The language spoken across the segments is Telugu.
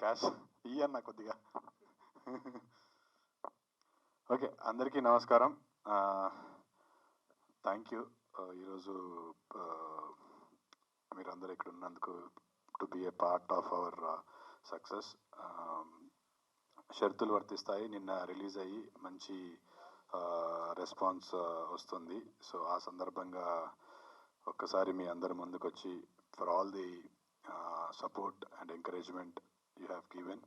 క్యాష్ ఇయ్యన్న కొద్దిగా. ఓకే అందరికీ నమస్కారం. Thank you. ఈరోజు మీరందరూ ఇక్కడ ఉన్నందుకు to be a part of our success. షరతులు వర్తిస్తాయి. నిన్న రిలీజ్ అయ్యి మంచి రెస్పాన్స్ వస్తుంది. సో ఆ సందర్భంగా ఒక్కసారి మీ అందరి ముందుకు వచ్చి for all the support and encouragement you have given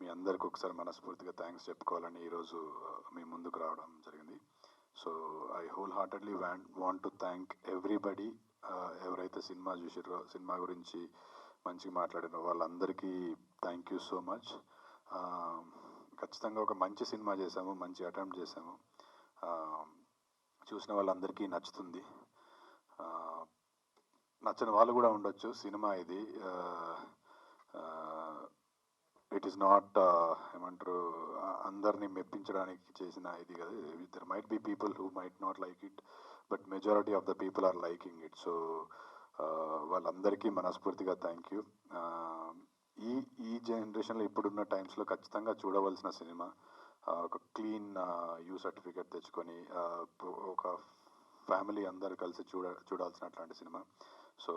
మీ అందరికి ఒకసారి మనస్ఫూర్తిగా థ్యాంక్స్ చెప్పుకోవాలని ఈరోజు uh, మీ ముందుకు రావడం జరిగింది. So I wholeheartedly want want to thank everybody ఎవరైతే సినిమా చూసారో సినిమా గురించి మంచిగా మాట్లాడినో వాళ్ళందరికీ థ్యాంక్ యూ సో మచ్ ఖచ్చితంగా ఒక మంచి సినిమా చేసాము మంచి అటెంప్ట్ చేసాము um, చూసిన వాళ్ళందరికీ నచ్చుతుంది. Uh, నచ్చని వాళ్ళు కూడా ఉండొచ్చు సినిమా ఇది. Uh, ఇట్ ఈస్ నాట్ ఏమంటారు అందరినీ మెప్పించడానికి చేసిన ఇది కదా. There might be people who might not like it but majority of the people are liking it so వాళ్ళందరికీ మనస్ఫూర్తిగా థ్యాంక్ యూ ఈ ఈ జనరేషన్లో ఇప్పుడున్న టైమ్స్లో ఖచ్చితంగా చూడవలసిన సినిమా ఒక క్లీన్ యూ సర్టిఫికేట్ తెచ్చుకొని ఒక ఫ్యామిలీ అందరు కలిసి చూడ చూడాల్సిన అట్లాంటి cinema so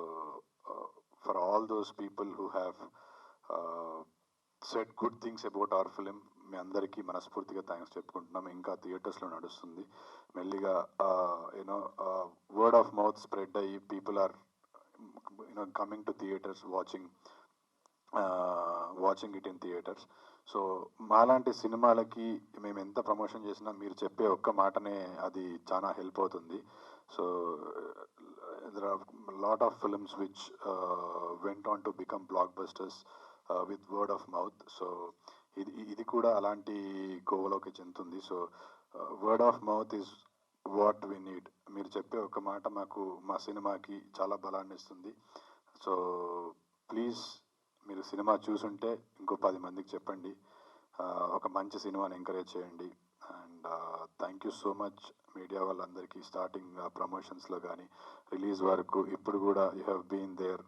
for all those people who have said good things about our film మీ అందరికీ మనస్ఫూర్తిగా థ్యాంక్స్ చెప్పుకుంటున్నాం. ఇంకా థియేటర్స్లో నడుస్తుంది. మెల్లిగా you know word of mouth spread అయ్యి people are you know coming to theatres watching watching it in theatres so మాలాంటి సినిమాలకి మేము ఎంత ప్రమోషన్ చేసినా మీరు చెప్పే ఒక్క మాటనే అది చాలా హెల్ప్ అవుతుంది. So there are lot of films which went on to become blockbusters with word of mouth so ఇది ఇది కూడా అలాంటి కోవలోకి చెందుతుంది. So word of mouth is what we need మీరు చెప్పే ఒక మాట మాకు మా సినిమాకి చాలా బలాన్ని ఇస్తుంది. సో ప్లీజ్ మీరు సినిమా చూసుంటే ఇంకో పది మందికి చెప్పండి. Uh, ఒక మంచి సినిమాని ఎంకరేజ్ చేయండి. And thank you so much media వాళ్ళందరికీ స్టార్టింగ్ ప్రమోషన్స్లో కానీ రిలీజ్ వరకు. ఇప్పుడు కూడా you have been there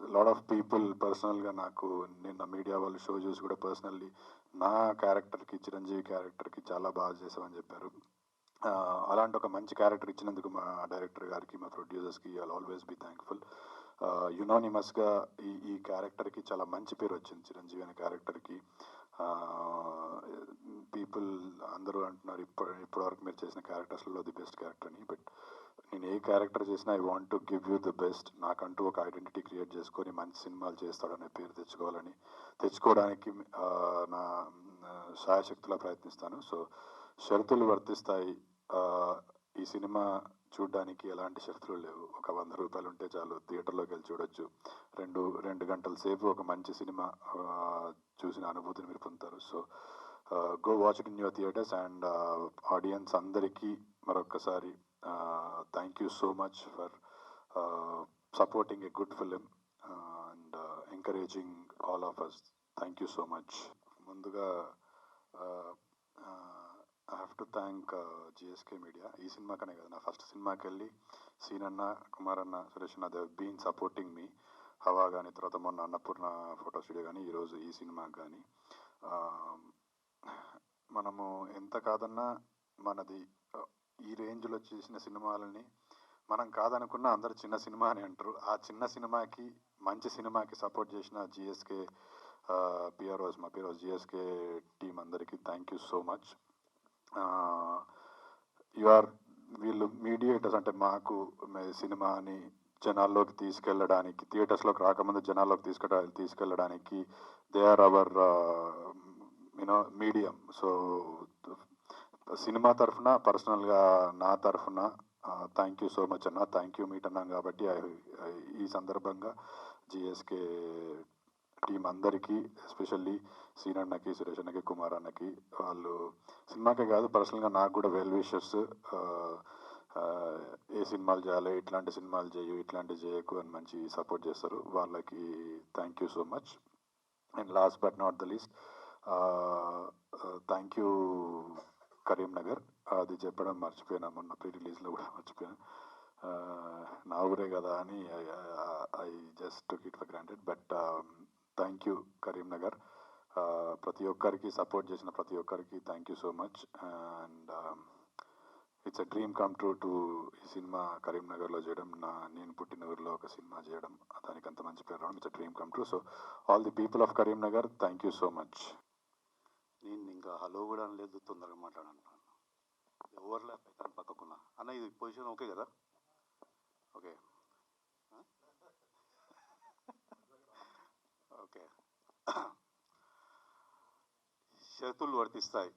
lot of people పర్సనల్గా నాకు నిన్న మీడియా వాళ్ళు షో చూసి కూడా పర్సనల్లీ నా క్యారెక్టర్కి చిరంజీవి క్యారెక్టర్కి చాలా బాగా చేసామని చెప్పారు. అలాంటి ఒక మంచి క్యారెక్టర్ ఇచ్చినందుకు మా డైరెక్టర్ గారికి మా ప్రొడ్యూసర్స్కి ఐ ఆల్వేస్ బీ థ్యాంక్ఫుల్ యునానిమస్గా ఈ ఈ క్యారెక్టర్కి చాలా మంచి పేరు వచ్చింది చిరంజీవి అనే క్యారెక్టర్కి పీపుల్ అందరూ అంటున్నారు ఇప్పుడు ఇప్పటివరకు మీరు చేసిన క్యారెక్టర్స్లో ది బెస్ట్ క్యారెక్టర్ అని బట్ నేను ఏ క్యారెక్టర్ చేసినా I want to give you the best. నాకంటూ ఒక ఐడెంటిటీ క్రియేట్ చేసుకొని మంచి సినిమాలు చేస్తాడనే పేరు తెచ్చుకోవాలని తెచ్చుకోవడానికి నా సాయశక్తులా ప్రయత్నిస్తాను. సో షరతులు వర్తిస్తాయి. ఈ సినిమా చూడడానికి ఎలాంటి షరతులు లేవు. ఒక వంద రూపాయలు ఉంటే చాలు థియేటర్లోకి వెళ్ళి చూడొచ్చు. రెండు రెండు గంటల సేపు ఒక మంచి సినిమా చూసిన అనుభూతిని మీరు పొందుతారు. So go watch in your theatres and audience అందరికీ మరొకసారి thank you so much for supporting a good film and encouraging all of us thank you so much ముందుగా I have to thank GSK media ఈ సినిమాకనే కదా నా ఫస్ట్ సినిమాకి వెళ్ళి సీన్ అన్న కుమార్ అన్న సురేష్ అన్న దే బీన్ సపోర్టింగ్ మీ హవా కానీ తర్వాత మొన్న అన్నపూర్ణ ఫోటో స్టూడియో కానీ ఈరోజు ఈ సినిమాకి కానీ మనము ఎంత కాదన్నా మనది ఈ రేంజ్లో చేసిన సినిమాలని మనం కాదనుకున్న అందరు చిన్న సినిమా అని అంటారు. ఆ చిన్న సినిమాకి మంచి సినిమాకి సపోర్ట్ చేసిన జిఎస్కే పిఆర్ఓస్ మా పిఆర్ఓస్ జిఎస్కే టీం అందరికీ thank you so much. You are వీళ్ళు మీడియేటర్స్ అంటే మాకు సినిమాని జనాల్లోకి తీసుకెళ్ళడానికి థియేటర్స్లోకి రాకముందు జనాల్లోకి తీసుకెళ్ళ తీసుకెళ్ళడానికి they are our you know medium. So cinema తరఫున పర్సనల్గా నా తరఫున థ్యాంక్ యూ సో మచ్ అన్న. థ్యాంక్ యూ మీట్ అన్నాం కాబట్టి ఈ సందర్భంగా జిఎస్కే టీం అందరికీ ఎస్పెషల్లీ సీన్ అన్నకి సురేష్ అన్నకి కుమార్ అన్నకి వాళ్ళు సినిమాకే కాదు పర్సనల్గా నాకు కూడా వెల్ విషర్స్ ఏ సినిమాలు చేయాలి ఇట్లాంటి సినిమాలు చేయు ఇట్లాంటివి చేయకు అని మంచి సపోర్ట్ చేస్తారు. వాళ్ళకి thank you so much. And last but not the least thank you Karimnagar. అది చెప్పడం మర్చిపోయినా మొన్న ప్రీ రిలీజ్లో కూడా మర్చిపోయినా. నా ఊరే కదా అని I just took it for granted but thank you Karimnagar. ప్రతి ఒక్కరికి సపోర్ట్ చేసిన ప్రతి ఒక్కరికి thank you so much and it's a dream come true to ఈ సినిమా కరీంనగర్లో చేయడం. నా నేను పుట్టిన ఊరిలో ఒక సినిమా చేయడం. దానికి అంత మంచి పేరు రావడం. It's a dream come true so all the people of Karimnagar thank you so much నేను ఇంకా హలో కూడా అనలేదు తొందరగా మాట్లాడంటున్నాను ఎవరు లేకపోతే పక్కకున్నా. అన్న ఇది పొజిషన్ ఓకే కదా? ఓకే. ఓకే. షరతులు వర్తిస్తాయి.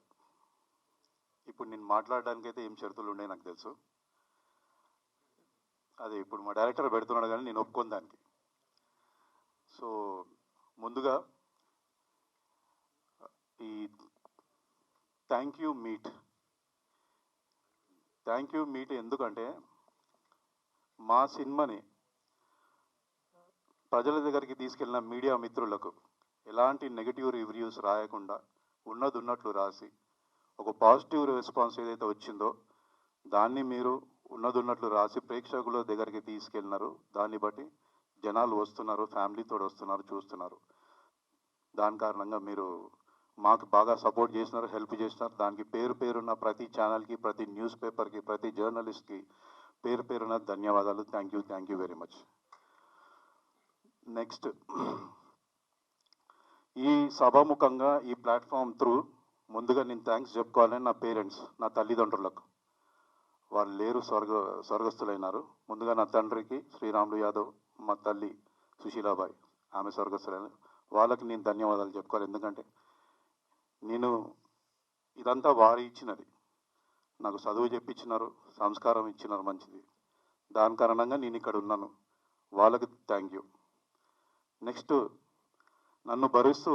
ఇప్పుడు నేను మాట్లాడడానికి అయితే ఏం షరతులు ఉన్నాయి నాకు తెలుసు. అదే ఇప్పుడు మా డైరెక్టర్ పెడుతున్నాడు కానీ నేను ఒప్పుకోను దానికి. సో ముందుగా ఈ thank you meet. Thank you meet ఎందుకంటే మా సినిమాని ప్రజల దగ్గరికి తీసుకెళ్ళిన మీడియా మిత్రులకు ఎలాంటి నెగిటివ్ రివ్యూస్ రాయకుండా ఉన్నది ఉన్నట్లు రాసి ఒక పాజిటివ్ రెస్పాన్స్ ఏదైతే వచ్చిందో దాన్ని మీరు ఉన్నది ఉన్నట్లు రాసి ప్రేక్షకుల దగ్గరికి తీసుకెళ్ళినారు. దాన్ని బట్టి జనాలు వస్తున్నారు ఫ్యామిలీతో వస్తున్నారు చూస్తున్నారు. దాని కారణంగా మీరు మాకు బాగా సపోర్ట్ చేసినారు హెల్ప్ చేసినారు. దానికి పేరు పేరున్న ప్రతి ఛానల్కి ప్రతి న్యూస్ పేపర్కి ప్రతి జర్నలిస్ట్కి పేరు పేరున్న ధన్యవాదాలు. Thank you thank you very much next ఈ సభాముఖంగా ఈ ప్లాట్ఫామ్ త్రూ ముందుగా నేను థ్యాంక్స్ చెప్పుకోవాలని నా పేరెంట్స్ నా తల్లిదండ్రులకు. వాళ్ళు లేరు స్వర్గ స్వర్గస్థులైనారు. ముందుగా నా తండ్రికి శ్రీరాములు యాదవ్ మా తల్లి సుశీలాబాయి ఆమె స్వర్గస్థులైన వాళ్ళకి నేను ధన్యవాదాలు చెప్పుకోవాలి. ఎందుకంటే నేను ఇదంతా వారి ఇచ్చినది. నాకు చదువు చెప్పించినారు సంస్కారం ఇచ్చినారు మంచిది. దాని కారణంగా నేను ఇక్కడ ఉన్నాను. వాళ్ళకి థ్యాంక్ యూ నెక్స్ట్ నన్ను భరిస్తూ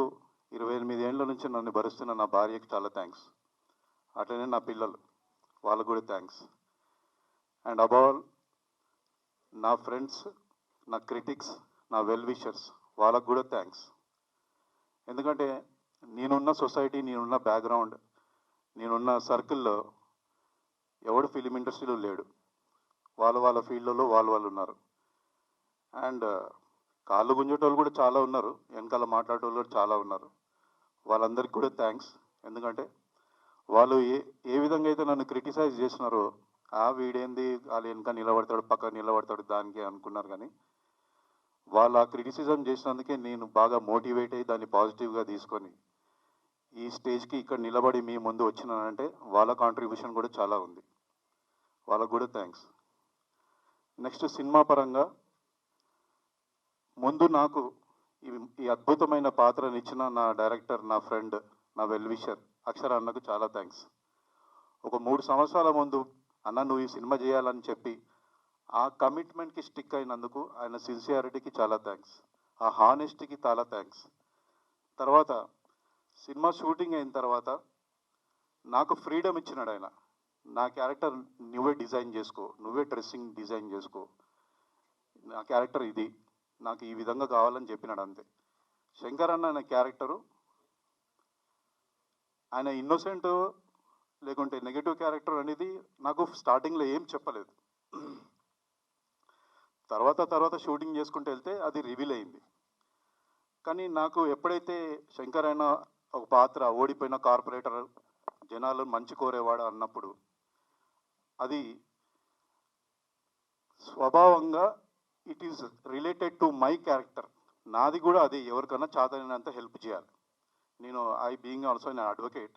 ఇరవై ఎనిమిది ఏళ్ళ నుంచి నన్ను భరిస్తున్న నా భార్యకి చాలా థ్యాంక్స్ అట్లనే నా పిల్లలు వాళ్ళకు కూడా థ్యాంక్స్ అండ్ అబౌల్ నా ఫ్రెండ్స్ నా క్రిటిక్స్ నా వెల్ విషర్స్ వాళ్ళకు కూడా థ్యాంక్స్ ఎందుకంటే నేనున్న సొసైటీ నేనున్న బ్యాక్గ్రౌండ్ నేనున్న సర్కిల్లో ఎవడు ఫిలిం ఇండస్ట్రీలో లేడు. వాళ్ళ వాళ్ళ ఫీల్డ్లలో వాళ్ళు వాళ్ళు ఉన్నారు. అండ్ కాళ్ళు గుంజేటోళ్ళు కూడా చాలా ఉన్నారు. వెనకాల మాట్లాడేటోళ్ళు కూడా చాలా ఉన్నారు. వాళ్ళందరికీ కూడా థ్యాంక్స్. ఎందుకంటే వాళ్ళు ఏ ఏ విధంగా అయితే నన్ను క్రిటిసైజ్ చేసినారో ఆ వీడేంది వాళ్ళు వెనక నిలబడతాడు పక్క నిలబడతాడు దానికి అనుకున్నారు కానీ వాళ్ళు ఆ క్రిటిసిజం చేసినందుకే నేను బాగా మోటివేట్ అయ్యి దాన్ని పాజిటివ్గా తీసుకొని ఈ స్టేజ్కి ఇక్కడ నిలబడి మీ ముందు వచ్చినానంటే వాళ్ళ కాంట్రిబ్యూషన్ కూడా చాలా ఉంది. వాళ్ళకు కూడా థ్యాంక్స్ నెక్స్ట్ సినిమా పరంగా ముందు నాకు ఈ- ఈ అద్భుతమైన పాత్రను ఇచ్చిన నా డైరెక్టర్ నా ఫ్రెండ్ నా వెల్విషర్ అక్షర అన్నకు చాలా థ్యాంక్స్ ఒక మూడు సంవత్సరాల ముందు అన్న నువ్వు ఈ సినిమా చేయాలని చెప్పి ఆ కమిట్మెంట్కి స్టిక్ అయినందుకు ఆయన సిన్సియారిటీకి చాలా థ్యాంక్స్ ఆ హానెస్టీకి చాలా థ్యాంక్స్ తర్వాత సినిమా షూటింగ్ అయిన తర్వాత నాకు ఫ్రీడమ్ ఇచ్చినాడు ఆయన. నా క్యారెక్టర్ నువ్వే డిజైన్ చేసుకో నువ్వే డ్రెస్సింగ్ డిజైన్ చేసుకో. నా క్యారెక్టర్ ఇది నాకు ఈ విధంగా కావాలని చెప్పినాడు అంతే. శంకర్ అన్న అనే క్యారెక్టరు ఆయన ఇన్నోసెంట్ లేకుంటే నెగిటివ్ క్యారెక్టర్ అనేది నాకు స్టార్టింగ్లో ఏం చెప్పలేదు. తర్వాత తర్వాత షూటింగ్ చేసుకుంటూ వెళ్తే అది రివీల్ అయింది. కానీ నాకు ఎప్పుడైతే శంకర్ అయిన ఒక పాత్ర ఓడిపోయిన కార్పొరేటర్ జనాలు మంచి కోరేవాడు అన్నప్పుడు అది స్వభావంగా it is related to my character నాది కూడా అది. ఎవరికైనా చాతనంత హెల్ప్ చేయాలి. నేను ఐ బీయింగ్ ఆల్సో నేను అడ్వకేట్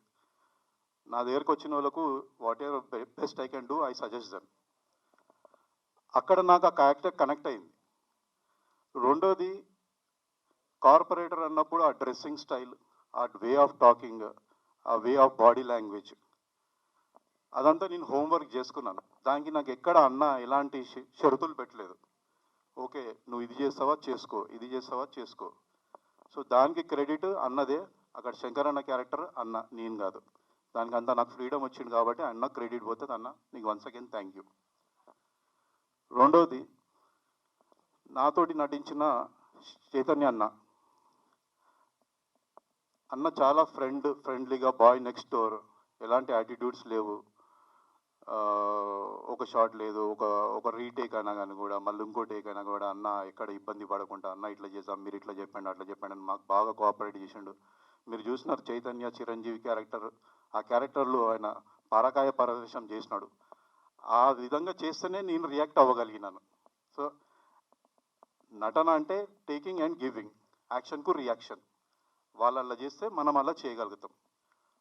నా దగ్గరకు వచ్చిన వాళ్ళకు whatever best I can do I suggest them అక్కడ నాకు ఆ క్యారెక్టర్ కనెక్ట్ అయింది. రెండోది కార్పొరేటర్ అన్నప్పుడు ఆ డ్రెస్సింగ్ స్టైల్ ఆ వే ఆఫ్ టాకింగ్ ఆ వే ఆఫ్ బాడీ లాంగ్వేజ్. అదంతా నేను హోంవర్క్ చేసుకున్నాను. దానికి నాకు ఎక్కడ అన్న ఎలాంటి ష- షరతులు పెట్టలేదు. ఓకే నువ్వు ఇది చేస్తావా? చేసుకో. ఇది చేస్తావా? చేసుకో. సో దానికి క్రెడిట్ అన్నదే అక్కడ శంకర్ అన్న క్యారెక్టర్ అన్న నేను కాదు. దానికి అంతా నాకు ఫ్రీడమ్ వచ్చింది కాబట్టి అన్న క్రెడిట్ పోతుంది అన్న నీకు వన్స్ అగైన్ థ్యాంక్ యూ రెండోది నాతోటి నటించిన చైతన్య అన్న. అన్న చాలా ఫ్రెండ్ ఫ్రెండ్లీగా బాయ్ నెక్స్ట్ డోర్ ఎలాంటి యాటిట్యూడ్స్ లేవు. ఒక షాట్ లేదు ఒక ఒక రీటేక్ అయినా కానీ కూడా మళ్ళీ ఇంకో టేక్ అయినా కూడా అన్న ఎక్కడ ఇబ్బంది పడకుండా అన్న ఇట్లా చేసాం మీరు ఇట్లా చెప్పండి అట్లా చెప్పండి అని మాకు బాగా కోఆపరేట్ చేసిండు. మీరు చూసినారు చైతన్య చిరంజీవి క్యారెక్టర్ ఆ క్యారెక్టర్లో ఆయన పరకాయ పరవేశం చేసినాడు. ఆ విధంగా చేస్తేనే నేను రియాక్ట్ అవ్వగలిగినాను. సో నటన అంటే టేకింగ్ అండ్ గివింగ్ యాక్షన్కు రియాక్షన్ వాళ్ళు అలా చేస్తే మనం అలా చేయగలుగుతాం.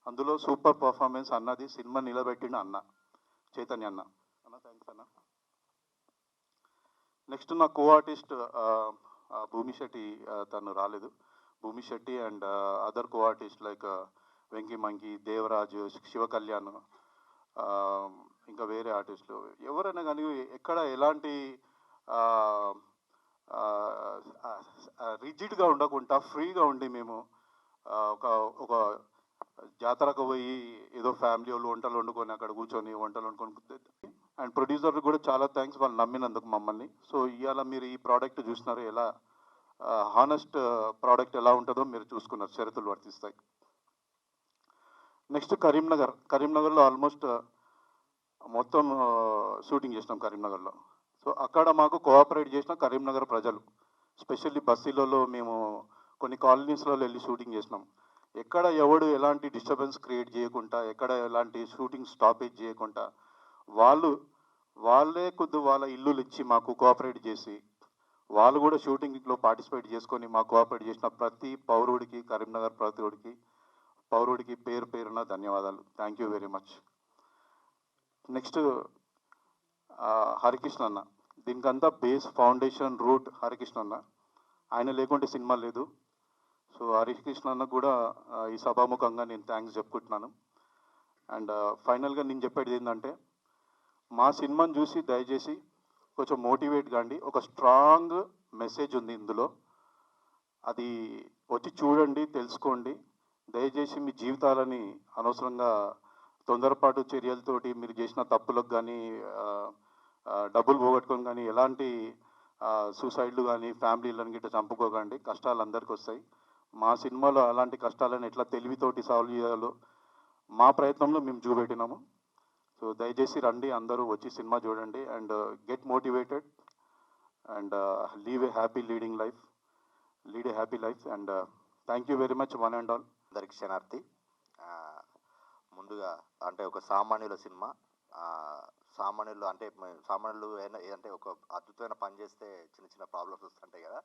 అందులో సూపర్ పర్ఫార్మెన్స్ అన్నది సినిమా నిలబెట్టిన అన్న చైతన్య అన్న. అన్న థ్యాంక్స్ అన్న. నెక్స్ట్ నా కో ఆర్టిస్ట్ భూమి శెట్టి తను రాలేదు. Bhoomi Shetty and other co artist like వెంకిమంగి మంకి దేవరాజు శివ కళ్యాణ్ ఇంకా వేరే ఆర్టిస్టులు ఎవరైనా కానీ ఎక్కడ ఎలాంటి రిజిడ్గా ఉండకుండా ఫ్రీగా ఉండి మేము ఒక ఒక జాతరకు పోయి ఏదో ఫ్యామిలీ వాళ్ళు వంటలు వండుకొని అక్కడ కూర్చొని వంటలు వండుకొని అండ్ ప్రొడ్యూసర్ కూడా చాలా థ్యాంక్స్ వాళ్ళు నమ్మినందుకు మమ్మల్ని. సో ఇవాళ మీరు ఈ ప్రోడక్ట్ చూసినారు ఎలా హానెస్ట్ ప్రోడక్ట్ ఎలా ఉంటుందో మీరు చూసుకున్నారు షరతులు వర్తిస్తాయి. నెక్స్ట్ కరీంనగర్ కరీంనగర్లో ఆల్మోస్ట్ మొత్తం షూటింగ్ చేసినాం కరీంనగర్లో సో అక్కడ మాకు కోఆపరేట్ చేసిన కరీంనగర్ ప్రజలు. స్పెషల్లీ బస్సీలలో మేము కొన్ని కాలనీస్లో వెళ్ళి షూటింగ్ చేసినాం. ఎక్కడ ఎవడు ఎలాంటి డిస్టర్బెన్స్ క్రియేట్ చేయకుండా ఎక్కడ ఎలాంటి షూటింగ్ స్టాపేజ్ చేయకుండా వాళ్ళు వాళ్ళే కొద్ది వాళ్ళ ఇల్లులు ఇచ్చి మాకు కోఆపరేట్ చేసి వాళ్ళు కూడా షూటింగ్లో పార్టిసిపేట్ చేసుకొని మాకు కోఆపరేట్ చేసిన ప్రతి పౌరుడికి కరీంనగర్ పౌరుడికి పౌరుడికి పేరు పేరున ధన్యవాదాలు. Thank you very much next Harikrishna అన్న. దీనికంతా బేస్ ఫౌండేషన్ రూట్ హరికృష్ణ అన్న. ఆయన లేకుంటే సినిమా లేదు. సో హరికృష్ణ అన్న కూడా ఈ సభాముఖంగా నేను థ్యాంక్స్ చెప్పుకుంటున్నాను. అండ్ ఫైనల్గా నేను చెప్పేది ఏంటంటే మా సినిమాని చూసి దయచేసి కొంచెం మోటివేట్ కాండి. ఒక స్ట్రాంగ్ మెసేజ్ ఉంది ఇందులో. అది వచ్చి చూడండి తెలుసుకోండి. దయచేసి మీ జీవితాలని అనవసరంగా తొందరపాటు చర్యలతోటి మీరు చేసిన తప్పులకు కానీ డబ్బులు పోగొట్టుకొని కానీ ఎలాంటి సూసైడ్లు కానీ ఫ్యామిలీలను గిట్ట చంపుకోకండి. కష్టాలు అందరికీ వస్తాయి. మా సినిమాలో అలాంటి కష్టాలను ఎట్లా తెలివితోటి సాల్వ్ చేయాలో మా ప్రయత్నంలో మేము చూపెట్టినాము. సో దయచేసి రండి అందరూ వచ్చి సినిమా చూడండి and get motivated and leave a happy leading life lead a happy life and thank you very much one and all అందరికి క్షణార్థి ముందుగా అంటే ఒక సామాన్యుల సినిమా. సామాన్యులు అంటే సామాన్యులు అంటే ఒక అద్భుతమైన పని చేస్తే చిన్న చిన్న ప్రాబ్లమ్స్ వస్తుంటాయి కదా.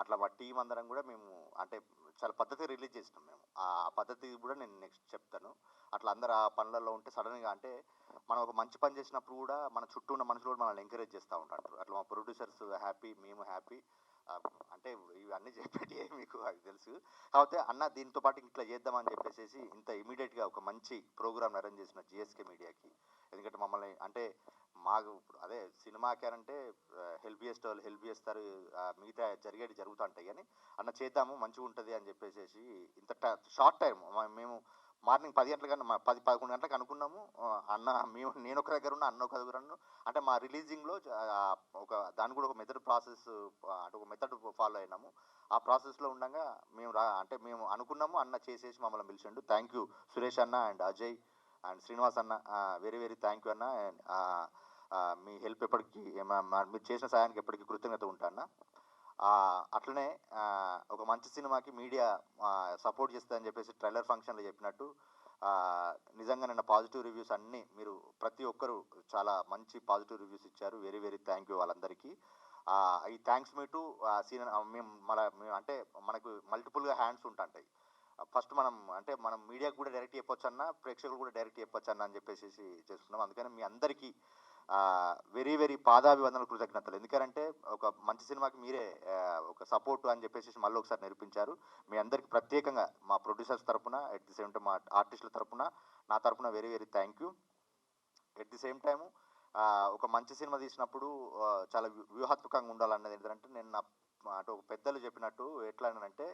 అట్లా టీం అందరం కూడా మేము అంటే చాలా పద్ధతి రిలీజ్ చేసినాం మేము. ఆ పద్ధతి కూడా నేను నెక్స్ట్ చెప్తాను. అట్లా అందరు ఆ పనులలో ఉంటే సడన్గా అంటే మనం ఒక మంచి పని చేసినప్పుడు కూడా మన చుట్టూ ఉన్న మనుషులు కూడా మనల్ని ఎంకరేజ్ చేస్తూ ఉంటారు. అట్లా మా ప్రొడ్యూసర్స్ హ్యాపీ మేము హ్యాపీ అంటే ఇవన్నీ చెప్పేటి మీకు అది తెలుసు. కాకపోతే అన్న దీంతో పాటు ఇట్లా చేద్దామని చెప్పేసి ఇంత ఇమీడియట్గా ఒక మంచి ప్రోగ్రామ్ అరేంజ్ చేసిన జిఎస్కే మీడియాకి ఎందుకంటే మమ్మల్ని అంటే మాకు ఇప్పుడు అదే సినిమాకి అంటే హెల్ప్ చేసే వాళ్ళు హెల్ప్ చేస్తారు మిగతా జరిగేటి జరుగుతూ ఉంటాయి కానీ అన్న చేద్దాము మంచిగా ఉంటుంది అని చెప్పేసి ఇంత షార్ట్ టైం మేము మార్నింగ్ పది గంటల కన్నా పది పదకొండు గంటలకు అనుకున్నాము అన్న మేము నేను ఒక దగ్గర ఉన్న అన్న ఒక దగ్గర ఉన్న అంటే మా రిలీజింగ్లో ఒక దాని కూడా ఒక మెథడ్ ప్రాసెస్ అంటే ఒక మెథడ్ ఫాలో అయినాము. ఆ ప్రాసెస్లో ఉండగా మేము రా అంటే మేము అనుకున్నాము అన్న చేసేసి మమ్మల్ని పిలిచిండు. థ్యాంక్ యూ సురేష్ అన్న అండ్ అజయ్ అండ్ శ్రీనివాస్ అన్న వెరీ వెరీ థ్యాంక్ యూ అన్న అండ్ మీ హెల్ప్ ఎప్పటికీ మీరు చేసిన సాయానికి ఎప్పటికీ కృతజ్ఞత ఉంటాను? అట్లనే ఒక మంచి సినిమాకి మీడియా సపోర్ట్ చేస్తుందని చెప్పేసి ట్రైలర్ ఫంక్షన్లో చెప్పినట్టు నిజంగా నిన్న పాజిటివ్ రివ్యూస్ అన్నీ మీరు ప్రతి ఒక్కరు చాలా మంచి పాజిటివ్ రివ్యూస్ ఇచ్చారు. వెరీ వెరీ థ్యాంక్ యూ వాళ్ళందరికీ. ఈ థ్యాంక్స్ మీ టు సీన్ మేము మన మేము అంటే మనకు మల్టిపుల్గా హ్యాండ్స్ ఉంటుంటాయి. ఫస్ట్ మనం అంటే మనం మీడియాకు కూడా డైరెక్ట్ చెప్పొచ్చు అన్న ప్రేక్షకులు కూడా డైరెక్ట్ చెప్పొచ్చు అన్న అని చెప్పేసి చేస్తున్నాం. అందుకని మీ అందరికీ వెరీ వెరీ పాదాభివందనలు కృతజ్ఞతలు. ఎందుకంటే ఒక మంచి సినిమాకి మీరే ఒక సపోర్ట్ అని చెప్పేసి మళ్ళీ ఒకసారి నిరూపించారు. మీ అందరికి ప్రత్యేకంగా మా ప్రొడ్యూసర్స్ తరఫున ఎట్ ది సేమ్ టైం మా ఆర్టిస్టుల తరఫున నా తరపున very very thank you. At the same time ఒక మంచి సినిమా తీసినప్పుడు చాలా వ్యూహాత్మకంగా వ్యూహాత్మకంగా ఉండాలన్నది ఏంటంటే నేను నా అటు ఒక పెద్దలు చెప్పినట్టు ఎట్లా అంటే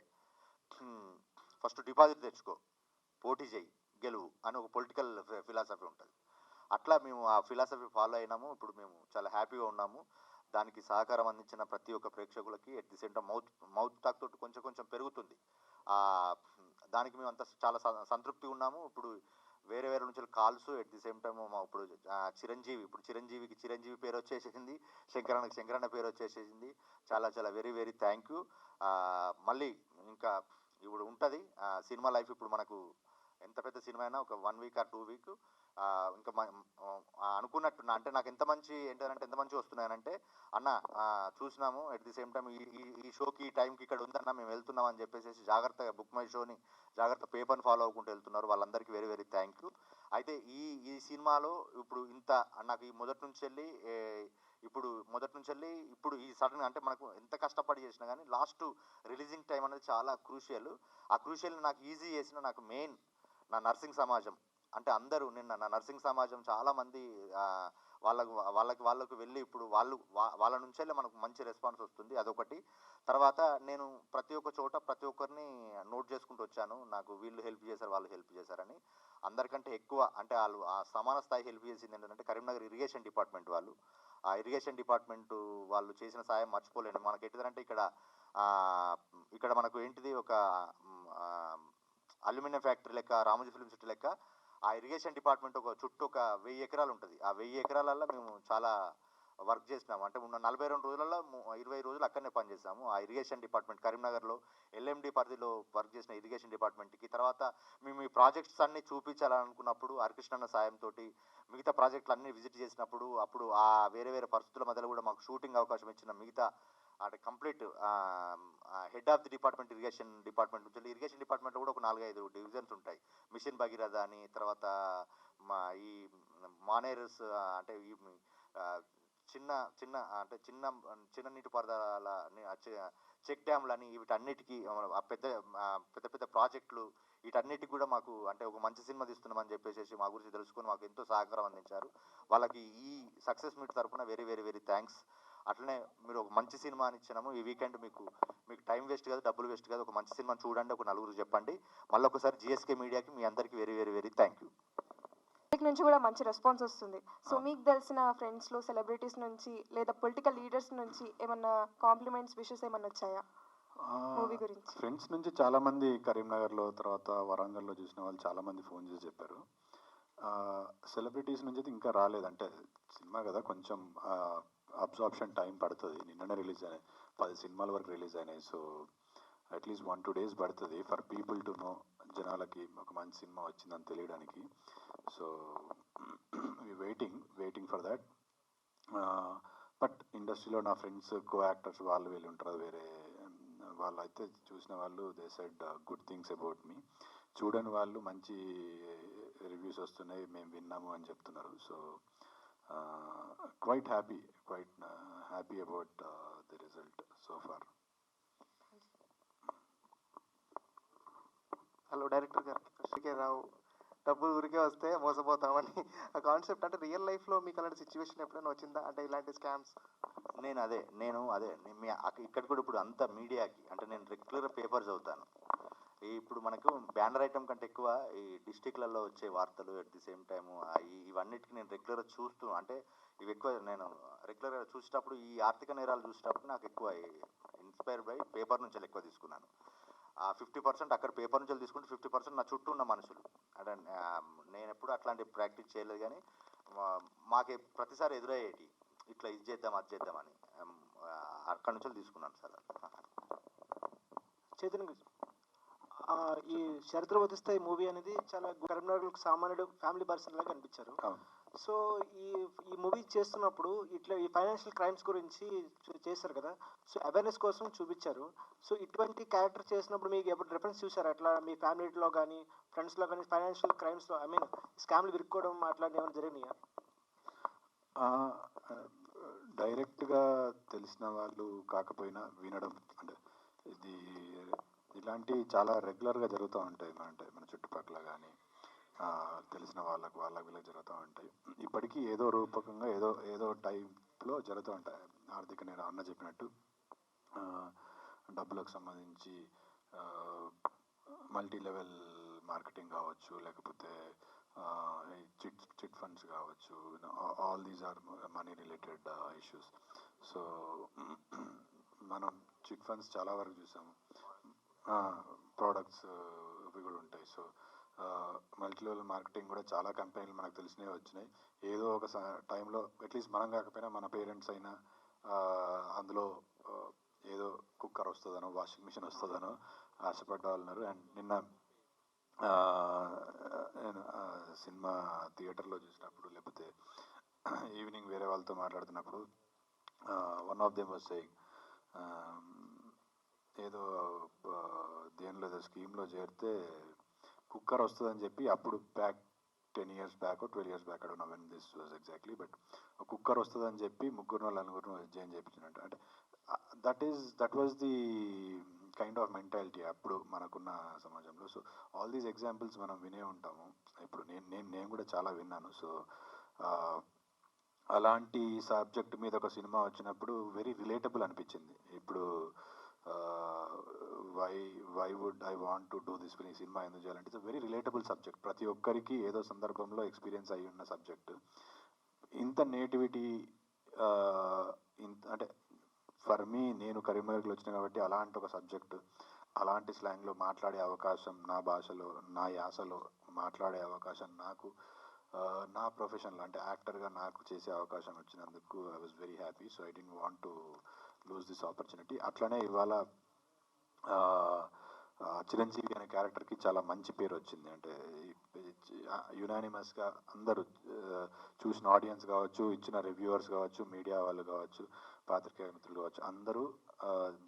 ఫస్ట్ డిపాజిట్ తెచ్చుకో పోటీ చేయి గెలువు అని ఒక పొలిటికల్ ఫిలాసఫీ ఉంటుంది. అట్లా మేము ఆ ఫిలాసఫీ ఫాలో అయినాము. ఇప్పుడు మేము చాలా హ్యాపీగా ఉన్నాము. దానికి సహకారం అందించిన ప్రతి ఒక్క ప్రేక్షకులకి at the same time mouth mouth talk తోటి కొంచెం కొంచెం పెరుగుతుంది. దానికి మేము అంత చాలా స- సంతృప్తి ఉన్నాము. ఇప్పుడు వేరే వేరే నుంచి calls at the same time మా ఇప్పుడు చిరంజీవి ఇప్పుడు చిరంజీవికి చిరంజీవి పేరు వచ్చేసేసింది శంకరానికి శంకరన్న పేరు వచ్చేసేసింది చాలా చాలా వెరీ వెరీ థ్యాంక్ యూ మళ్ళీ ఇంకా ఇప్పుడు ఉంటుంది. సినిమా లైఫ్ ఇప్పుడు మనకు ఎంత పెద్ద సినిమా అయినా ఒక one week or two week ఇంకా అనుకున్నట్టు అంటే నాకు ఎంత మంచి ఏంటంటే ఎంత మంచి వస్తున్నాయనంటే అన్న చూసినాము ఎట్ ది సేమ్ టైం ఈ ఈ- షోకి ఈ టైంకి ఇక్కడ ఉందన్న మేము వెళ్తున్నాం అని చెప్పేసి జాగ్రత్తగా బుక్ మై షోని జాగ్రత్త పేపర్ని ఫాలో అవ్వకుండా వెళ్తున్నారు. వాళ్ళందరికీ వెరీ వెరీ థ్యాంక్ యూ అయితే ఈ ఈ సినిమాలో ఇప్పుడు ఇంత నాకు ఈ మొదటి నుంచి వెళ్ళి ఇప్పుడు మొదటి నుంచి వెళ్ళి ఇప్పుడు ఈ సడన్ అంటే మనకు ఎంత కష్టపడి చేసినా కానీ లాస్ట్ రిలీజింగ్ టైం అనేది చాలా క్రూషియల్ ఆ క్రూషియల్ నాకు ఈజీ చేసిన నాకు మెయిన్ నా నర్సింగ్ సమాజం. అంటే అందరూ నిన్న నా నర్సింగ్ సమాజం చాలా మంది వాళ్ళకు వాళ్ళకి వాళ్ళకు వెళ్ళి ఇప్పుడు వాళ్ళు వా- వాళ్ళ నుంచెల్లే మనకు మంచి రెస్పాన్స్ వస్తుంది. అదొకటి. తర్వాత నేను ప్రతి ఒక్క చోట ప్రతి ఒక్కరిని నోట్ చేసుకుంటూ వచ్చాను. నాకు వీళ్ళు హెల్ప్ చేశారు వాళ్ళు హెల్ప్ చేశారని. అందరికంటే ఎక్కువ అంటే వాళ్ళు ఆ సమాన స్థాయి హెల్ప్ చేసింది ఏంటంటే కరీంనగర్ ఇరిగేషన్ డిపార్ట్మెంట్ వాళ్ళు. ఆ ఇరిగేషన్ డిపార్ట్మెంట్ వాళ్ళు చేసిన సాయం మర్చిపోలేను. మనకి ఎట్టిదంటే ఇక్కడ ఇక్కడ మనకు ఏంటిది ఒక అల్యూమినియం ఫ్యాక్టరీ లెక్క రామోజీ ఫిల్మ్ సిటీ లెక్క ఆ ఇరిగేషన్ డిపార్ట్మెంట్ ఒక చుట్టూ ఒక వెయ్యి ఎకరాలు ఉంటుంది. ఆ వెయ్యి ఎకరాలల్లో మేము చాలా వర్క్ చేసినాము. అంటే ఉన్న నలభై రెండు రోజులలో ఇరవై రోజులు అక్కడనే పనిచేసాము ఆ ఇరిగేషన్ డిపార్ట్మెంట్ కరీంనగర్లో ఎల్ఎండి పరిధిలో వర్క్ చేసిన ఇరిగేషన్ డిపార్ట్మెంట్కి తర్వాత మేము ఈ ప్రాజెక్ట్స్ అన్ని చూపించాలనుకున్నప్పుడు హరికృష్ణన్న సాయంతో మిగతా ప్రాజెక్టులు అన్ని విజిట్ చేసినప్పుడు అప్పుడు ఆ వేరే వేరే పరిస్థితుల మధ్యలో కూడా మాకు షూటింగ్ అవకాశం ఇచ్చిన మిగతా అటు complete head of the department irrigation department నుంచి ఇరిగేషన్ డిపార్ట్మెంట్లో కూడా ఒక నాలుగైదు డివిజన్స్ ఉంటాయి. మిషన్ భగీరథ అని తర్వాత మా ఈ మానేరస్ అంటే ఈ చిన్న చిన్న అంటే చిన్న చిన్న నీటిపారుదల చెక్ డ్యామ్లని వీటన్నిటికీ పెద్ద పెద్ద పెద్ద ప్రాజెక్టులు వీటన్నిటికి కూడా మాకు అంటే ఒక మంచి సినిమా తీస్తున్నామని చెప్పేసి మా గురించి తెలుసుకొని మాకు ఎంతో సహకారం అందించారు. వాళ్ళకి ఈ సక్సెస్ మీట్ తరపున వెరీ వెరీ వెరీ థ్యాంక్స్. అట్లనే మీరు ఒక మంచి సినిమా అని ఇచ్చినాము ఈ వీకెండ్ మీకు మీకు టైం వేస్ట్ కాదు డబ్బులు వేస్ట్ కాదు ఒక మంచి సినిమా చూడండి ఒక నలుగురు చెప్పండి. మళ్ళీ ఒకసారి జిఎస్కే మీడియాకి మీ అందరికీ very very very thank you నుంచి కూడా మంచి రెస్పాన్స్ వస్తుంది. సో మీకు తెలిసిన ఫ్రెండ్స్లో సెలబ్రిటీస్ నుంచి లేదా పొలిటికల్ లీడర్స్ నుంచి ఏమన్నా కాంప్లిమెంట్స్ విషెస్ ఏమన్నా వచ్చాయా? మూవీ గురించి. ఫ్రెండ్స్ నుంచి చాలా మంది కరీంనగర్లో తర్వాత వరంగల్లో చూసిన వాళ్ళు చాలా మంది ఫోన్ చేసి చెప్పారు. సెలబ్రిటీస్ నుంచి అయితే ఇంకా రాలేదు. అంటే సినిమా కదా కొంచెం అబ్జార్ప్షన్ టైం పడుతుంది. నిన్ననే రిలీజ్ అయినాయి. పది సినిమాల వరకు రిలీజ్ అయినాయి. So at least one two days పడుతుంది. ఫర్ పీపుల్ టు నో జనాలకి ఒక మంచి సినిమా వచ్చిందని తెలియడానికి. So waiting waiting for that but ఇండస్ట్రీలో నా ఫ్రెండ్స్ కో యాక్టర్స్ వాళ్ళు వీళ్ళు ఉంటారు. వేరే వాళ్ళు అయితే చూసిన వాళ్ళు they said good things about me చూడని వాళ్ళు మంచి రివ్యూస్ వస్తున్నాయి. మేము విన్నాము అని చెప్తున్నారు. So quite happy quite happy about the result so far hello director గారికి కృష్ణకే రావు డబ్బులు ఊరికే వస్తే మోసపోతామని. ఆ కాన్సెప్ట్ అంటే రియల్ లైఫ్లో మీకు అలాంటి సిచ్యువేషన్ ఎప్పుడైనా వచ్చిందా? అంటే ఇలాంటి స్కామ్స్ నేను అదే నేను అదే. మీ ఇక్కడ కూడా ఇప్పుడు అంత మీడియాకి అంటే నేను రెగ్యులర్ పేపర్ చదువుతాను. ఇప్పుడు మనకు బ్యానర్ ఐటమ్ కంటే ఎక్కువ ఈ డిస్టిక్లలో వచ్చే వార్తలు అట్ ది సేమ్ టైము ఇవన్నిటికి నేను రెగ్యులర్గా చూస్తూ అంటే ఇవి ఎక్కువ నేను రెగ్యులర్గా చూసేటప్పుడు ఈ ఆర్థిక నేరాలు చూసేటప్పుడు నాకు ఎక్కువ ఇన్స్పైర్ బై పేపర్ నుంచి ఎక్కువ తీసుకున్నాను. ఆ ఫిఫ్టీ పర్సెంట్ అక్కడ పేపర్ నుంచి తీసుకుంటే ఫిఫ్టీ పర్సెంట్ నా చుట్టూ ఉన్న మనుషులు. అంటే నేను ఎప్పుడు అట్లాంటి ప్రాక్టీస్ చేయలేదు కానీ మాకు ప్రతిసారి ఎదురయ్యేటి ఇట్లా ఇది చేద్దాం అది చేద్దామని అక్కడి నుంచి తీసుకున్నాను సార్. చైతన్య ఈ చరిత్ర వధిస్తాయి మూవీ అనేది చాలా కరీంనగర్కి సామాన్యుడు ఫ్యామిలీ పర్సన్ లాగా కనిపించారు సో ఈ ఈ మూవీ చేస్తున్నప్పుడు ఇట్లా ఈ ఫైనాన్షియల్ క్రైమ్స్ గురించి చేశారు కదా సో అవేర్నెస్ కోసం చూపించారు. సో ఇటువంటి క్యారెక్టర్ చేసినప్పుడు మీకు ఎప్పుడు రిఫరెన్స్ చూసారు? అట్లా మీ ఫ్యామిలీలో కానీ ఫ్రెండ్స్లో కానీ ఫైనాన్షియల్ క్రైమ్స్లో ఐ మీన్ స్కామ్లు విరుక్కోవడం అట్లాంటివి ఏమైనా జరిగినాయా? డైరెక్ట్గా తెలిసిన వాళ్ళు కాకపోయినా వినడం అంటే ఇది ఇలాంటివి చాలా రెగ్యులర్గా జరుగుతూ ఉంటాయి మన అంటే మన చుట్టుపక్కల కానీ తెలిసిన వాళ్ళకు వాళ్ళకి వీళ్ళకి జరుగుతూ ఉంటాయి. ఇప్పటికీ ఏదో రూపకంగా ఏదో ఏదో టైప్లో జరుగుతూ ఉంటాయి. ఆర్థిక నేను అన్న చెప్పినట్టు డబ్బులకు సంబంధించి మల్టీ లెవెల్ మార్కెటింగ్ కావచ్చు లేకపోతే చిట్ చిట్ ఫండ్స్ కావచ్చు all these are money related issues. So మనం చిట్ ఫండ్స్ చాలా వరకు చూసాము. ప్రోడక్ట్స్ ఇవి కూడా ఉంటాయి సో మల్టీ లెవెల్ మార్కెటింగ్ కూడా చాలా కంపెనీలు మనకు తెలిసినవి వచ్చినాయి. ఏదో ఒక టైంలో అట్లీస్ట్ మనం కాకపోయినా మన పేరెంట్స్ అయినా అందులో ఏదో కుక్కర్ వస్తుందనో వాషింగ్ మిషన్ వస్తుందనో ఆశపడ్డ వాళ్ళు ఉన్నారు అండ్ నిన్న నేను సినిమా థియేటర్లో చూసినప్పుడు లేకపోతే ఈవినింగ్ వేరే వాళ్ళతో మాట్లాడుతున్నప్పుడు one of them was saying ఏదో దేనిలో ఏదో స్కీమ్లో చేరితే కుక్కర్ వస్తుందని చెప్పి అప్పుడు back ten years back twelve years back ago when this was exactly but cooker వస్తుందని చెప్పి ముగ్గురు నలుగురు జాయిన్ చేయించినట్టు అంటే that is that was the kind of mentality అప్పుడు మనకున్న సమాజంలో. సో ఆల్ దీస్ ఎగ్జాంపుల్స్ మనం వినే ఉంటాము. ఇప్పుడు నేను నేను నేను కూడా చాలా విన్నాను. సో అలాంటి సబ్జెక్ట్ మీద ఒక సినిమా వచ్చినప్పుడు వెరీ రిలేటబుల్ అనిపించింది. ఇప్పుడు why why would I want to do this ఈ సినిమా ఎందుకు చేయాలంటే ఇట్స్ వెరీ రిలేటబుల్ సబ్జెక్ట్ ప్రతి ఒక్కరికి ఏదో సందర్భంలో ఎక్స్పీరియన్స్ అయి ఉన్న సబ్జెక్ట్ ఇంత నేటివిటీ uh, ఇంత అంటే ఫర్ మీ నేను కరీంనగర్కి వచ్చిన కాబట్టి అలాంటి ఒక సబ్జెక్ట్ అలాంటి స్లాంగ్లో మాట్లాడే అవకాశం నా భాషలో నా యాసలో మాట్లాడే అవకాశం నాకు uh, నా ప్రొఫెషన్లో అంటే యాక్టర్గా నాకు చేసే అవకాశం వచ్చినందుకు I was very happy so I didn't want to lose this opportunity అట్లనే ఇవాళ చిరంజీవి అనే క్యారెక్టర్కి చాలా మంచి పేరు వచ్చింది. అంటే యునానిమస్గా అందరూ చూసిన ఆడియన్స్ కావచ్చు ఇచ్చిన రివ్యూవర్స్ కావచ్చు మీడియా వాళ్ళు కావచ్చు పాత్రికేయ మిత్రులు కావచ్చు అందరూ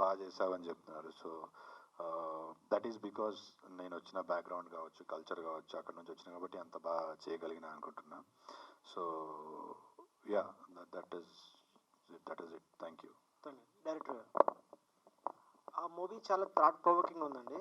బాగా చేసావని చెప్తున్నారు. సో దట్ ఈస్ బికాస్ నేను వచ్చిన బ్యాక్గ్రౌండ్ కావచ్చు కల్చర్ కావచ్చు అక్కడ నుంచి వచ్చిన కాబట్టి అంత బాగా చేయగలిగిన అనుకుంటున్నా. So yeah that is that is it thank you director గారు. ఆ మూవీ చాలా థాట్ ప్రొవోకింగ్ ఉందండి.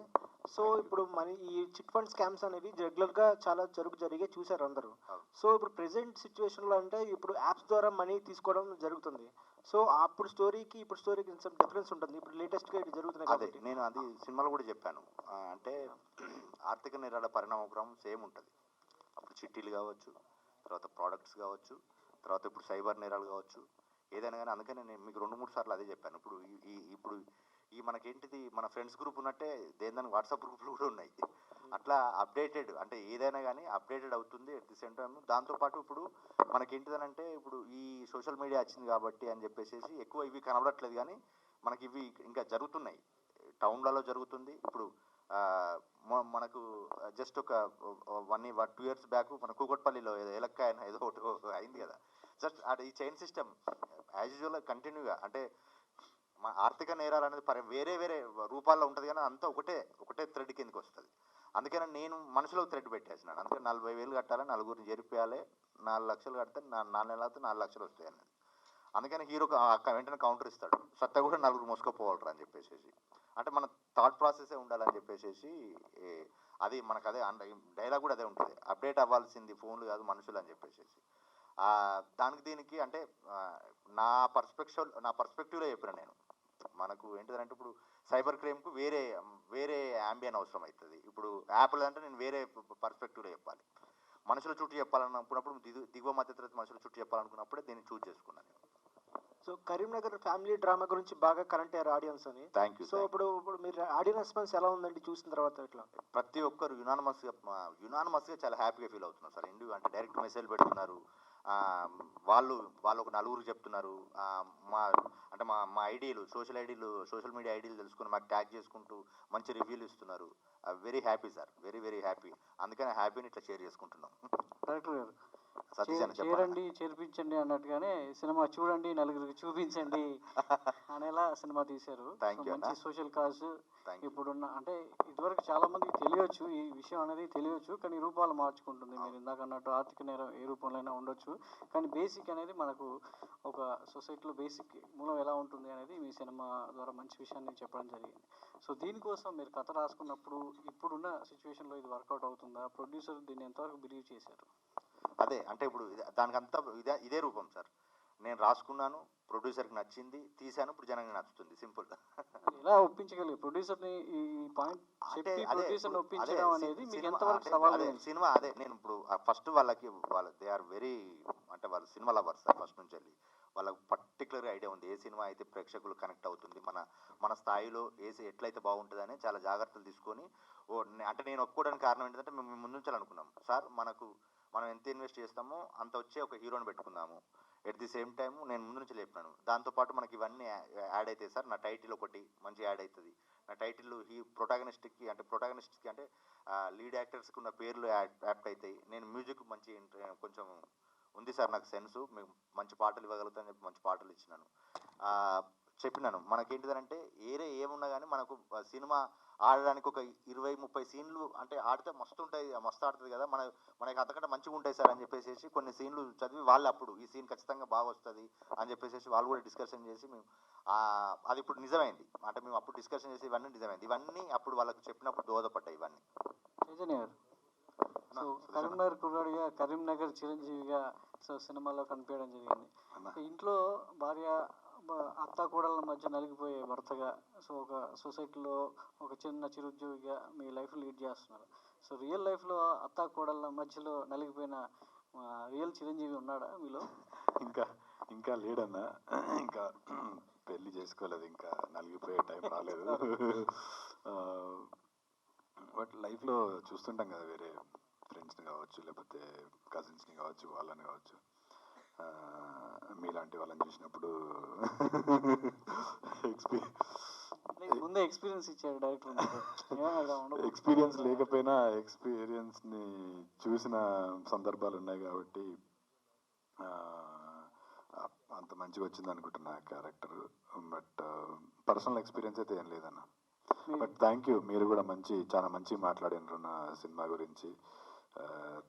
సో ఇప్పుడు మన ఈ చిట్ ఫండ్ స్కామ్స్ అనేవి రెగ్యులర్గా చాలా జరుగు జరిగే చూసారు అందరూ. సో ఇప్పుడు ప్రెసెంట్ సిచ్యువేషన్లో అంటే ఇప్పుడు యాప్స్ ద్వారా మనీ తీసుకోవడం జరుగుతుంది. సో అప్పుడు స్టోరీకి ఇప్పుడు స్టోరీకి కొంచెం డిఫరెన్స్ ఉంటుంది. ఇప్పుడు లేటెస్ట్గా ఇది జరుగుతున్నాయి అదే నేను అది సినిమాలో కూడా చెప్పాను. అంటే ఆర్థిక నేరాల పరిణామక్రమం సేమ్ ఉంటుంది. అప్పుడు చిట్టీలు కావచ్చు తర్వాత ప్రోడక్ట్స్ కావచ్చు తర్వాత ఇప్పుడు సైబర్ నేరాలు కావచ్చు ఏదైనా కానీ అందుకనే నేను మీకు రెండు మూడు సార్లు అదే చెప్పాను. ఇప్పుడు ఈ- ఇప్పుడు ఈ మనకేంటిది మన ఫ్రెండ్స్ గ్రూప్ ఉన్నట్టే దేని వాట్సాప్ గ్రూప్లు కూడా ఉన్నాయి. అట్లా అప్డేటెడ్ అంటే ఏదైనా కానీ అప్డేటెడ్ అవుతుంది అట్ ది సేమ్ టైం దాంతోపాటు ఇప్పుడు మనకేంటిదనంటే ఇప్పుడు ఈ సోషల్ మీడియా వచ్చింది కాబట్టి అని చెప్పేసి ఎక్కువ ఇవి కనబడట్లేదు కానీ మనకి ఇవి ఇంకా జరుగుతున్నాయి. టౌన్లలో జరుగుతుంది. ఇప్పుడు మనకు జస్ట్ ఒక వన్ టూ ఇయర్స్ బ్యాక్ మన కూకట్పల్లిలో ఏదో ఎలక్కాయ ఏదో ఒకటి అయింది కదా. జస్ట్ అది ఈ చైన్ సిస్టమ్ యాజ్ యూజువల్ కంటిన్యూగా అంటే మా ఆర్థిక నేరాలు అనేది పరి వేరే వేరే రూపాల్లో ఉంటుంది కానీ అంతా ఒకటే ఒకటే థ్రెడ్ కిందకి వస్తుంది. అందుకని నేను మనసులో థ్రెడ్ పెట్టేసినాను. అందుకని నలభై వేలు కట్టాలి నలుగురిని జరిపేయాలి నాలుగు లక్షలు కడితే నా నాలుగు నెలలు నాలుగు లక్షలు వస్తాయి అన్నది. అందుకని హీరో వెంటనే కౌంటర్ ఇస్తాడు. సత్తా కూడా నలుగురు మోసుకపోవాలరా అని చెప్పేసి అంటే మన థాట్ ప్రాసెసే ఉండాలని చెప్పేసి అది మనకు అదే డైలాగ్ కూడా అదే ఉంటుంది. అప్డేట్ అవ్వాల్సింది ఫోన్లు కాదు మనుషులు అని చెప్పేసి దానికి దీనికి అంటే నా పర్స్పెక్టివ్ నా పర్స్పెక్టివ్లో చెప్పిన నేను. మనకు ఏంటిదంటే ఇప్పుడు సైబర్ క్రైమ్కు వేరే వేరే అంబియన్ అవసరం అవుతుంది. ఇప్పుడు యాప్లు అంటే నేను వేరే పర్స్పెక్టివ్లో చెప్పాలి. మనుషుల చుట్టూ చెప్పాలనుకున్నప్పుడు దిగు దిగువ మధ్యతరగతి మనుషుల చుట్టూ చెప్పాలనుకున్నప్పుడే దీన్ని చూస్ చేసుకున్నాను నేను. సో కరీంనగర్ ఫ్యామిలీ డ్రామా గురించి బాగా కనెక్ట్ అయ్యారు ఆడియన్స్ అని. థ్యాంక్ యూ సో ఇప్పుడు ఇప్పుడు మీరు ఆడియన్స్ రెస్పాన్స్ ఎలా ఉందండి? చూసిన తర్వాత ఇట్లా ప్రతి ఒక్కరు యునానమస్గా యునానమస్గా చాలా హ్యాపీగా ఫీల్ అవుతున్నారు సార్. అంటే డైరెక్ట్ మెసేజ్ పెడుతున్నారు. వాళ్ళు వాళ్ళు ఒక నలుగురు చెప్తున్నారు. మా అంటే మా మా ఐడీలు సోషల్ ఐడీలు సోషల్ మీడియా ఐడీలు తెలుసుకుని మాకు ట్యాగ్ చేసుకుంటూ మంచి రివ్యూలు ఇస్తున్నారు. Very happy sir very very happy అందుకని హ్యాపీని ఇట్లా షేర్ చేసుకుంటున్నాం. డైరెక్టర్ సతీష్ అని చే- చెప్పండి చేరండి చేర్పించండి అన్నట్టుగానే సినిమా చూడండి నలుగురికి చూపించండి అనేలా సినిమా తీశారు. మంచి. సోషల్ కాజ్ ఇప్పుడున్న అంటే ఇదివరకు చాలా మందికి తెలియవచ్చు ఈ విషయం అనేది తెలియవచ్చు కానీ రూపాలు మార్చుకుంటుంది మీరు ఇందాక అన్నట్టు ఆర్థిక నేరం ఏ రూపంలో ఉండొచ్చు. కానీ బేసిక్ అనేది మనకు ఒక సొసైటీలో బేసిక్ మూలం ఎలా ఉంటుంది అనేది మీ సినిమా ద్వారా మంచి విషయాన్ని చెప్పడం జరిగింది. సో దీనికోసం మీరు కథ రాసుకున్నప్పుడు ఇప్పుడున్న సిచ్యువేషన్లో ఇది వర్కౌట్ అవుతుందా? ప్రొడ్యూసర్ దీన్ని ఎంతవరకు బిలీవ్ చేశారు? అదే అంటే ఇప్పుడు ఇది- దానికి అంతా ఇదే ఇదే రూపం సార్. నేను రాసుకున్నాను ప్రొడ్యూసర్కి నచ్చింది తీశాను ఇప్పుడు జనానికి నచ్చుతుంది సింపుల్. ఎలా ఒప్పించగలిగారు ప్రొడ్యూసర్ని ఈ పాయింట్ అంటే చెప్పి అదే ప్రొడ్యూసర్ని ఇప్పుడు ఒప్పించడం అనేది మీకు సినిమా ఎంతవరకు అంటే సవాల్ అదే సినిమా అదే నేను ఇప్పుడు ఫస్ట్ వాళ్ళకి వాళ్ళ దే ఆర్ వెరీ అంటే వాళ్ళు సినిమా లవర్స్ ఫస్ట్ నుంచి వెళ్ళి. వాళ్ళకి పర్టికులర్ ఐడియా ఉంది ఏ సినిమా అయితే ప్రేక్షకులు కనెక్ట్ అవుతుంది మన మన స్థాయిలో ఏ ఎట్లయితే బాగుంటుందని చాలా జాగ్రత్తలు తీసుకొని ఓ అంటే నేను ఒప్పుకోవడానికి కారణం ఏంటంటే మేము ముందు నుంచి అనుకున్నాం. సార్ మనకు మనం ఎంత ఇన్వెస్ట్ చేస్తామో అంత వచ్చే ఒక హీరోని పెట్టుకుందాము. ఎట్ ది సేమ్ టైం నేను ముందు నుంచి లేపినాను దాంతోపాటు మనకి ఇవన్నీ యాడ్ అవుతాయి సార్. నా టైటిల్ ఒకటి మంచి యాడ్ అవుతుంది. నా టైటిల్ హీ ప్రొటాగనిస్ట్కి అంటే ప్రొటాగనిస్ట్కి అంటే లీడ్ యాక్టర్స్కి ఉన్న పేర్లు యాడ్ యాప్ట్ అవుతాయి. నేను మ్యూజిక్ మంచి కొంచెం ఉంది సార్ నాకు సెన్సు మీకు మంచి పాటలు ఇవ్వగలుగుతాను చెప్పి మంచి పాటలు ఇచ్చినాను. చెప్పినాను. మనకేంటిదనంటే ఏరే ఏమున్నా కానీ మనకు సినిమా ఆడడానికి ఒక ఇరవై ముప్పై సీన్లు అంటే ఆడితే మస్తు ఉంటాయి మస్తు ఆడుతుంది కదా. మన మనకి అంతకంటే మంచిగా ఉంటాయి సార్ అని చెప్పేసి కొన్ని సీన్లు చదివి వాళ్ళు అప్పుడు ఈ సీన్ ఖచ్చితంగా బాగా వస్తుంది అని చెప్పేసి వాళ్ళు కూడా డిస్కషన్ చేసి మేము ఆ, అది ఇప్పుడు నిజమైంది. అంటే మేము అప్పుడు డిస్కషన్ చేసి ఇవన్నీ నిజమైంది. ఇవన్నీ అప్పుడు వాళ్ళకి చెప్పినప్పుడు దోహదపడ్డాయి ఇవన్నీ. సో. కరీంనగర్ కుర్రాడిగా కరీంనగర్ చిరంజీవిగా సో సినిమాలో కనిపించడం జరిగింది. ఇంట్లో భార్య అత్త కూడల మధ్య నలిగిపోయే భర్తగా సో ఒక సొసైటీలో ఒక చిన్న చిరుద్యోగిగా మీ లైఫ్ లీడ్ చేస్తున్నారు. సో రియల్ లైఫ్లో అత్త కూడల మధ్యలో నలిగిపోయిన రియల్ చిరంజీవి ఉన్నాడా మీలో? ఇంకా ఇంకా లేడన్నా. ఇంకా పెళ్ళి చేసుకోలేదు ఇంకా నలిగిపోయే టైం రాలేదు. బట్ లైఫ్లో చూస్తుంటాం కదా వేరే ఫ్రెండ్స్ని కావచ్చు లేకపోతే కజిన్స్ని కావచ్చు వాళ్ళని కావచ్చు. మీలాంటి వాళ్ళని చూసినప్పుడు ముందే ఎక్స్పీరియన్స్ ఇచ్చాడు డైరెక్టర్. ఎక్స్పీరియన్స్ లేకపోయినా ఎక్స్పీరియన్స్ని చూసిన సందర్భాలు ఉన్నాయి కాబట్టి అంత మంచిగా వచ్చింది అనుకుంటున్నా క్యారెక్టర్. బట్ పర్సనల్ ఎక్స్పీరియన్స్ అయితే ఏం లేదన్న. But thank you. మీరు కూడా మంచి చాలా మంచి మాట్లాడినారు నా సినిమా గురించి.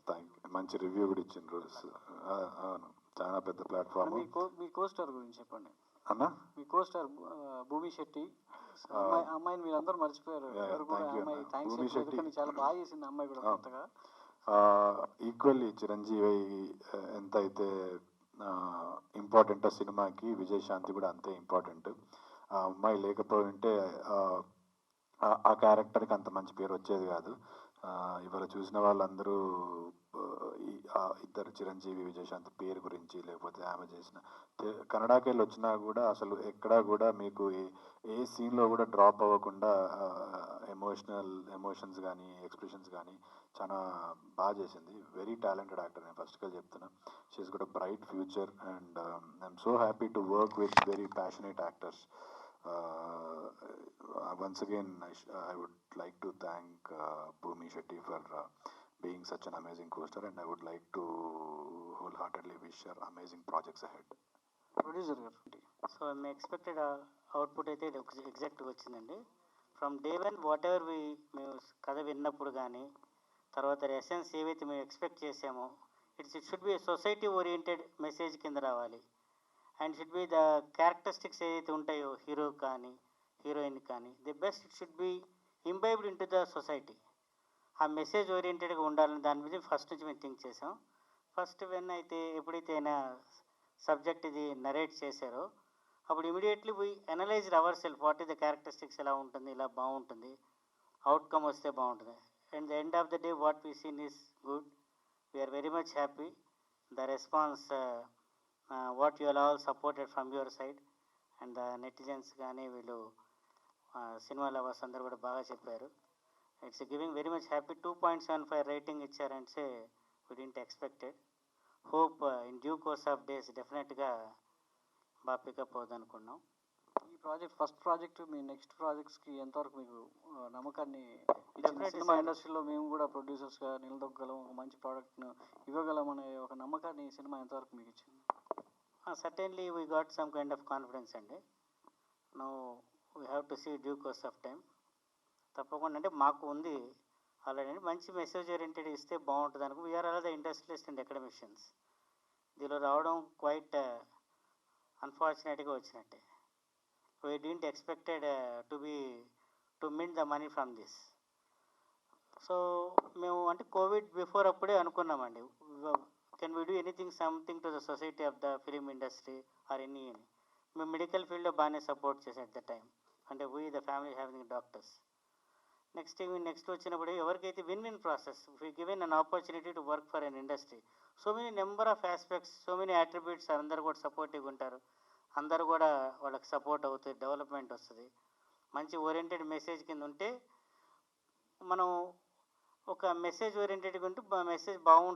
థ్యాంక్ మంచి రివ్యూ కూడా ఇచ్చిండ్రు. అవును. చాలా పెద్ద ప్లాట్ఫామ్. మీ కో మీ కోస్టార్ గురించి చెప్పండి. అన్న? మీ కోస్టార్ భూమి శెట్టి. అమ్మాయి అమ్మాయిని మీరు అందరూ మర్చిపోయారు అమ్మాయి. థ్యాంక్స్ శెట్టి. చాలా బాగా చేసింది అమ్మాయి కూడా. కొత్తగా. ఈక్వల్లీ చిరంజీవి ఎంత అయితే ఇంపార్టెంట్ ఆ సినిమాకి విజయశాంతి కూడా అంతే ఇంపార్టెంట్ ఆ అమ్మాయి లేకపోయి ఉంటే ఆ, క్యారెక్టర్కి అంత మంచి పేరు వచ్చేది కాదు. ఇవాళ చూసిన వాళ్ళందరూ ఇద్దరు చిరంజీవి విజయశాంతి పేరు గురించి లేకపోతే ఆమె చేసిన కన్నడకి వెళ్ళి వచ్చినా కూడా అసలు ఎక్కడా కూడా మీకు ఏ ఏ సీన్లో కూడా డ్రాప్ అవ్వకుండా ఎమోషనల్ ఎమోషన్స్ కానీ ఎక్స్ప్రెషన్స్ కానీ చాలా బాగా చేసింది. వెరీ టాలెంటెడ్ యాక్టర్ నేను ఫస్ట్గా చెప్తున్నా. She is good bright future and I'm so happy to work with very passionate actors. Once again I would like to thank Shetty for for being such an amazing coaster and I would like to wholeheartedly wish her amazing projects ahead. Producer గారు సో మేము ఎక్స్పెక్టెడ్ అవుట్పుట్ అయితే ఇది ఎగ్జాక్ట్గా వచ్చిందండి from day one whatever we మేము కథ విన్నప్పుడు కానీ తర్వాత ఎసెన్స్ ఏవైతే మేము ఎక్స్పెక్ట్ చేసామో it's it should be society oriented message కింద రావాలి and should be the characteristics ఏదైతే ఉంటాయో హీరో కానీ హీరోయిన్ కానీ the best it should be imbibed into the society. ఆ మెసేజ్ ఓరియంటెడ్గా ఉండాలని దాని మీద ఫస్ట్ నుంచి మేము థింక్ చేసాం ఫస్ట్ వెన్ అయితే ఎప్పుడైతే అయినా సబ్జెక్ట్ ఇది నరేట్ చేశారో అప్పుడు immediately we analyse our self what is the characteristics ఎలా ఉంటుంది ఇలా బాగుంటుంది అవుట్కమ్ వస్తే బాగుంటుంది. And the end of the day what we seen is good we are very much happy the response what you all supported from your side and the netizens కానీ వీళ్ళు సినిమా లవర్స్ అందరు కూడా బాగా చెప్పారు. It's giving very much happy two point seven five rating ఇచ్చారంటే say we didn't expected hope in due course of days డెఫినెట్గా బాగా పికప్ అవుతుంది అనుకున్నాం ఈ ప్రాజెక్ట్ ఫస్ట్ ప్రాజెక్ట్ మీ నెక్స్ట్ ప్రాజెక్ట్స్కి ఎంతవరకు మీకు నమ్మకాన్ని సినిమా. ఇండస్ట్రీలో మేము కూడా ప్రొడ్యూసర్స్గా నిలదొక్కగలం ఒక మంచి ప్రోడక్ట్ను ఇవ్వగలం అనే ఒక నమ్మకాన్ని ఈ సినిమా ఎంతవరకు మీకు ఇచ్చింది? Certainly we got some kind of confidence అండి no we have to see due course of time తప్పకుండా అంటే మాకు ఉంది. అలాంటి మంచి మెసేజ్ ఓరియంటెడ్ ఇస్తే బాగుంటుంది అనుకో we are all the industrialist and academicians దీనిలో రావడం క్వైట్ అన్ఫార్చునేట్గా వచ్చినట్టే. We didn't expected to be to mint the money from this so మేము అంటే కోవిడ్ బిఫోర్ అప్పుడే అనుకున్నామండి. Can we do anything something to the society of the film industry or any అని మేము మెడికల్ ఫీల్డ్లో బాగానే సపోర్ట్ చేసాం అట్ ద టైం అంటే we the family having doctors next next వచ్చినప్పుడు ఎవరికైతే win win process we given an opportunity to work for an industry so many number of aspects so many attributes అందరూ కూడా సపోర్టివ్గా ఉంటారు అందరు కూడా వాళ్ళకి సపోర్ట్ అవుతుంది డెవలప్మెంట్ వస్తుంది. మంచి ఓరియంటెడ్ మెసేజ్ కింద ఉంటే మనం ఒక మెసేజ్ ఓరియంటెడ్గా ఉంటే మెసేజ్ బాగుంటుంది.